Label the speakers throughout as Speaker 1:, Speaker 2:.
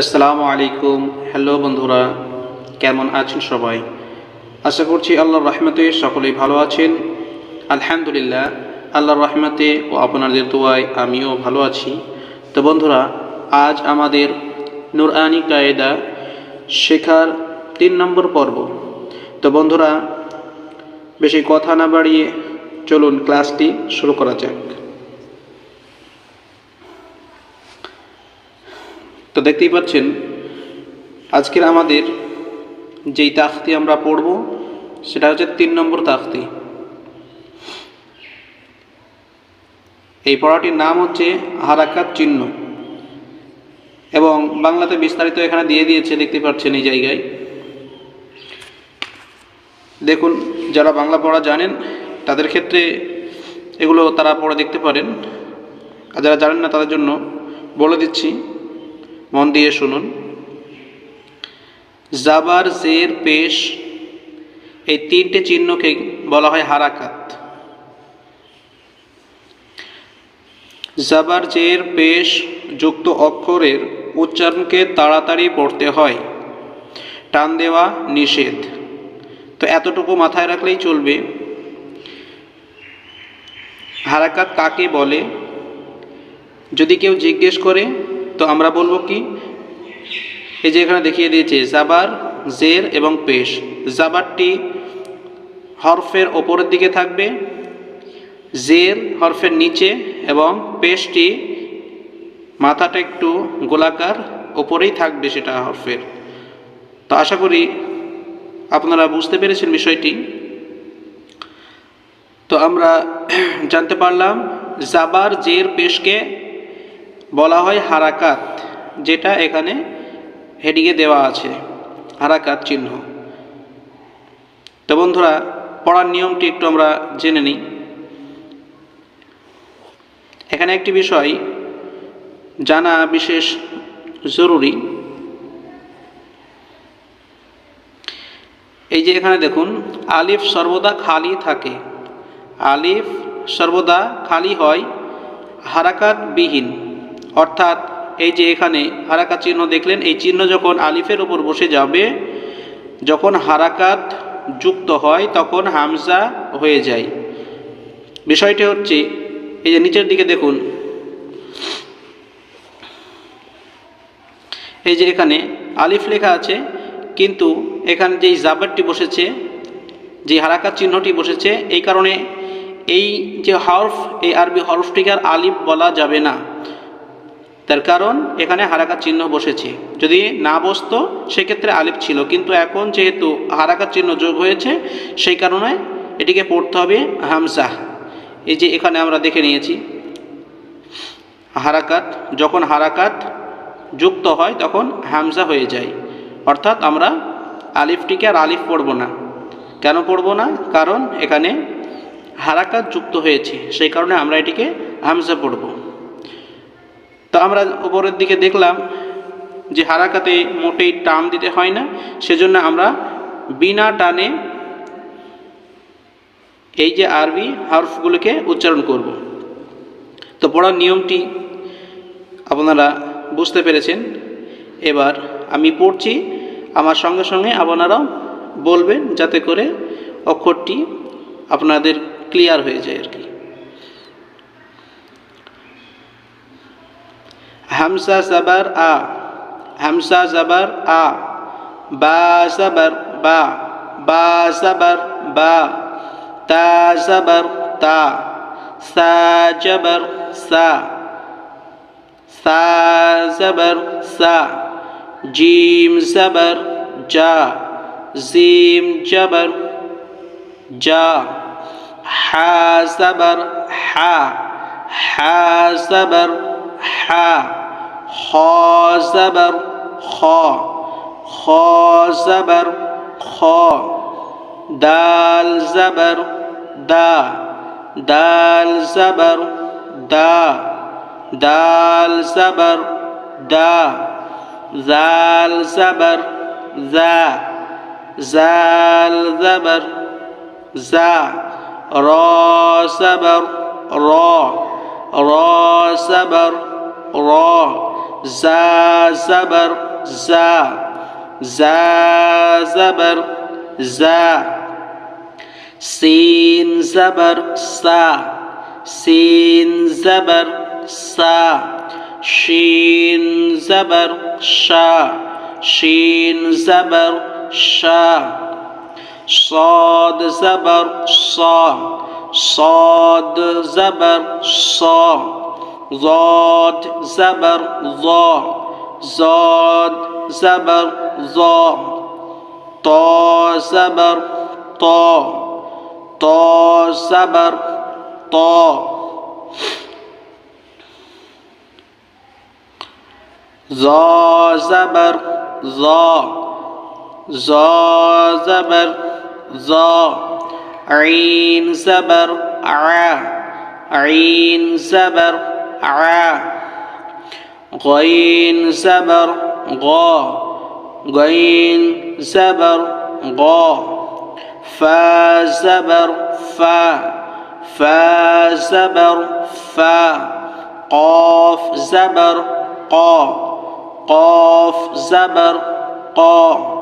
Speaker 1: আসসালামু আলাইকুম। হ্যালো বন্ধুরা, কেমন আছেন সবাই? আশা করছি আল্লাহর রহমতে সকলেই ভালো আছেন। আলহামদুলিল্লাহ, আল্লাহর রহমতে ও আপনাদের দোয়ায় আমিও ভালো আছি। তো বন্ধুরা, আজ আমাদের নুরআনি কায়দা শেখার তিন নম্বর পর্ব। তো বন্ধুরা, বেশি কথা না বাড়িয়ে চলুন ক্লাসটি শুরু করা যাক। তো দেখতেই পাচ্ছেন, আজকের আমাদের যেই তাখতি আমরা পড়ব, সেটা হচ্ছে তিন নম্বর তাখতি। এই পড়াটির নাম হচ্ছে হারাকাত চিহ্ন। এবং বাংলাতে বিস্তারিত এখানে দিয়ে দিয়েছে, দেখতে পাচ্ছেন এই জায়গায়। দেখুন, যারা বাংলা পড়া জানেন, তাদের ক্ষেত্রে এগুলো তারা পড়ে দেখতে পারেন। আর যারা জানেন না, তাদের জন্য বলে দিচ্ছি মন দিয়ে শুনুন। জাবার জের, পেশ, এই তিনটে চিহ্নকে বলা হয় হারাকাত। জাবার জের, পেশ যুক্ত অক্ষরের উচ্চারণকে তাড়াতাড়ি পড়তে হয়। টান দেওয়া নিষেধ। তো এতটুকু মাথায় রাখলেই চলবে। হারাকাত কাকে বলে? যদি কেউ জিজ্ঞেস করে তো আমরা বলব কি? এই যে এখানে দেখিয়ে দিয়েছে জাবার জের এবং পেশ। জাবারটি হরফের ওপরের দিকে থাকবে, জের হরফের নিচে এবং পেশটি মাথাটা একটু গোলাকার ওপরেই থাকবে সেটা হরফের। তো আশা করি আপনারা বুঝতে পেরেছেন বিষয়টি। তো আমরা জানতে পারলাম জাবার জের, পেশকে বলা হয় হারাকাত, যেটা এখানে হেডিংয়ে দেওয়া আছে, হারাকাত চিহ্ন। তো বন্ধুরা, পড়ার নিয়মটি একটু আমরা জেনে নিই। এখানে একটি বিষয় জানা বিশেষ জরুরি। এই যে এখানে দেখুন, আলিফ সর্বদা খালি থাকে। আলিফ সর্বদা খালি হয় হারাকাত বিহীন অর্থাৎ এই যে এখানে হারাকা চিহ্ন দেখলেন, এই চিহ্ন যখন আলিফের উপর বসে যাবে, যখন হারাকাত যুক্ত হয়, তখন হামজা হয়ে যায়। বিষয়টি হচ্ছে, এই যে নিচের দিকে দেখুন, এই যে এখানে আলিফ লেখা আছে, কিন্তু এখানে যেই জাবারটি বসেছে যে হারাকাত চিহ্নটি বসেছে, এই কারণে এই যে হরফ, এই আরবি হরফটিকে আর আলিফ বলা যাবে না। তার কারণ, এখানে হারাকাত চিহ্ন বসেছে। যদি না বসতো, সেক্ষেত্রে আলিফ ছিল। কিন্তু এখন যেহেতু হারাকাত চিহ্ন যোগ হয়েছে, সেই কারণে এটিকে পড়তে হবে হামজা। এই যে এখানে আমরা দেখে নিয়েছি, হারাকাত, যখন হারাকাত যুক্ত হয়, তখন হামজা হয়ে যায়। অর্থাৎ আমরা আলিফটিকে আর আলিফ পড়ব না। কেন পড়ব না? কারণ এখানে হারাকাত যুক্ত হয়েছে। সেই কারণে আমরা এটিকে হামজা পড়ব। তো আমরা উপরের দিকে দেখলাম যে হারাকাতে মোটেই টান দিতে হয় না। সেজন্য আমরা বিনা টানে এই যে আরবি হরফগুলোকে উচ্চারণ করব। তো পড়ার নিয়মটি আপনারা বুঝতে পেরেছেন। এবার আমি পড়ছি, আমার সঙ্গে সঙ্গে আপনারাও বলবেন যাতে করে অক্ষরটি আপনাদের ক্লিয়ার হয়ে যায় আর কি। হামসা জাবার আ, হামসা জাবার আ, বা জাবার বা বা জাবার বা, তা জাবার তা, সা জাবার সা সা জাবার সা, জিম জাবার যা জিম জাবার যা হা জাবার হা হা জাবার হা। খ জাবার খ খ জাবার খ দাল জাবার দা দাল জাবার দা দাল জাবার দা জাল জাবার জা জাল জাবার জা র জাবার র র জাবার র জা জাবার زا زا زبر زا سين زبر سا سين زبر سا شين زبر شا شين زبر شا صاد زبر صا صاد زبر صا ضاد زبر ضا زاد زبر ضا طا زبر طا طا زبر طا ظا زبر ظا ظا زبر ظا عين زبر ع عين زبر ع غين زبر غا غين زبر غا فا زبر فا فا زبر فا قاف زبر قا قاف زبر قا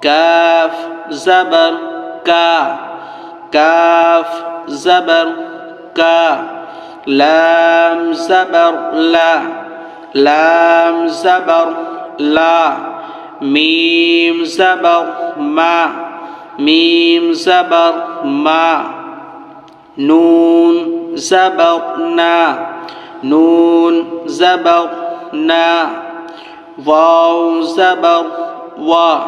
Speaker 1: كاف زبر كا كاف زبر كا. لام زبر لا. لام زبر لا. ميم زبر ما. ميم زبر ما. نون زبر نا. نون زبر نا. واو زبر وا.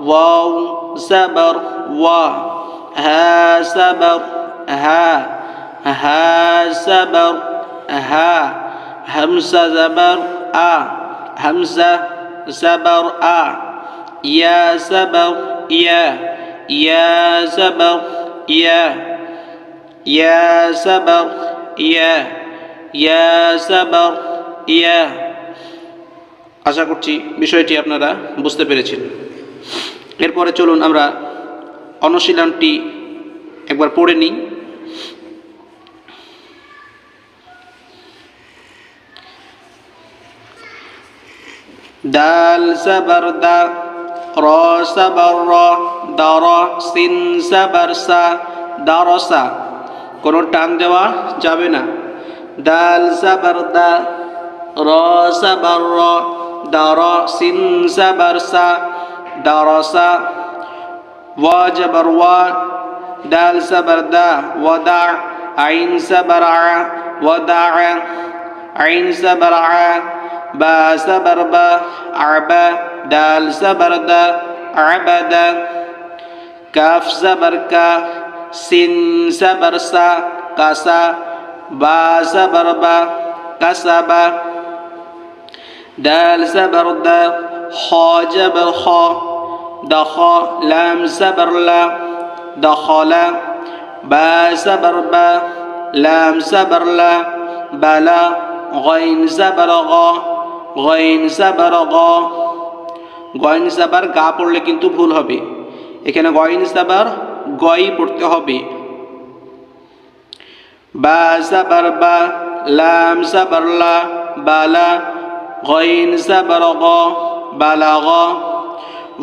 Speaker 1: واو زبر وا. ها زبر ها. হা সাবর হা হামসা জাবর, আ হামসা সাবর আ ইয়া সাবর, ইয়া ইয়া সাবর, ইয়া ইয়া সাবর, ইয়া ইয়া সাবর, ইয়া। আশা করছি বিষয়টি আপনারা বুঝতে পেরেছেন। এরপরে চলুন আমরা অনুশীলনটি একবার পড়ে নিই। দাল জবর দা, র জবর র দর সিন জবর সা দরসা কোনো টান দেওয়া যাবে না। দাল জবর দা, র জবর র দর সিন জবর সা দরসা ওয়া জবর ওয়া দাল জবর দা ওয়াদা আইন জবর আ ওয়াদা আইন জবর با صبر با عبا دال صبر دا عبدا كاف صبر كا سين صبر سا كاسا با صبر با كسبا دال صبر دا خا جبر خا دخا لام صبر لا دخلا با صبر با لام صبر لا بلا غين صبر غا গইন সাবার গ গইন গা পড়লে কিন্তু ভুল হবে। এখানে গইন সাবার গই পড়তে হবে। বা সাবার বা, লাম সাবার লা বালা গইন সাবার গ বালা গ।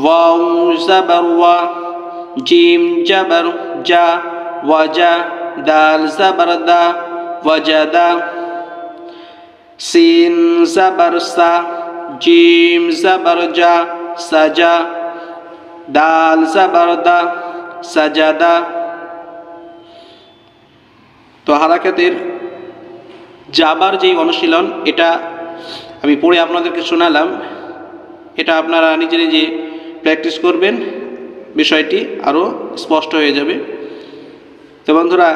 Speaker 1: ওয়াউ সাবার ওয়া, জিম জাবার যা ওয়াজা দাল সাবার দা ওয়াজাদা সিন জাবর সা জিম জাবর সাজা দাল জাবর সাজাদা তো হারাকাতের যাবার যেই অনুশীলন, এটা আমি পড়ে আপনাদেরকে শোনালাম। এটা আপনারা নিজে নিজে প্র্যাকটিস করবেন। বিষয়টি আরও স্পষ্ট হয়ে যাবে। তো বন্ধুরা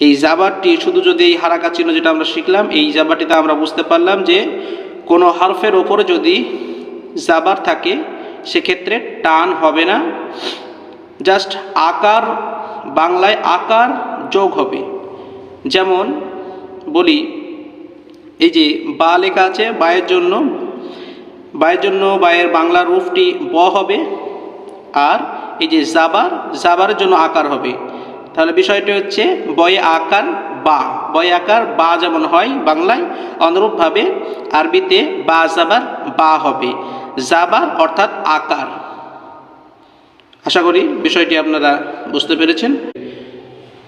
Speaker 1: এই জাবারটি শুধু যদি এই হারাকা চিহ্ন যেটা আমরা শিখলাম, এই জাবারটিতে আমরা বুঝতে পারলাম যে কোনো হারফের ওপরে যদি জাবার থাকে, সেক্ষেত্রে টান হবে না। জাস্ট আকার, বাংলায় আকার যোগ হবে। যেমন বলি, এই যে বা লেখা আছে, বায়ের জন্য বায়ের জন্য বায়ের বাংলা রূপটি ব হবে, আর এই যে জাবার, জাবারের জন্য আকার হবে। তাহলে বিষয়টি হচ্ছে বয়ে আকার বা। বয়ে আকার বা যেমন হয় বাংলায়, অনুরূপভাবে আরবিতে বা জাবার বা হবে। জাবার অর্থাৎ আকার। আশা করি বিষয়টি আপনারা বুঝতে পেরেছেন।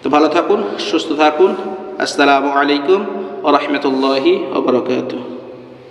Speaker 1: তো ভালো থাকুন, সুস্থ থাকুন। আসসালামু আলাইকুম ও রহমতুল্লাহি ওবরাকাতুহ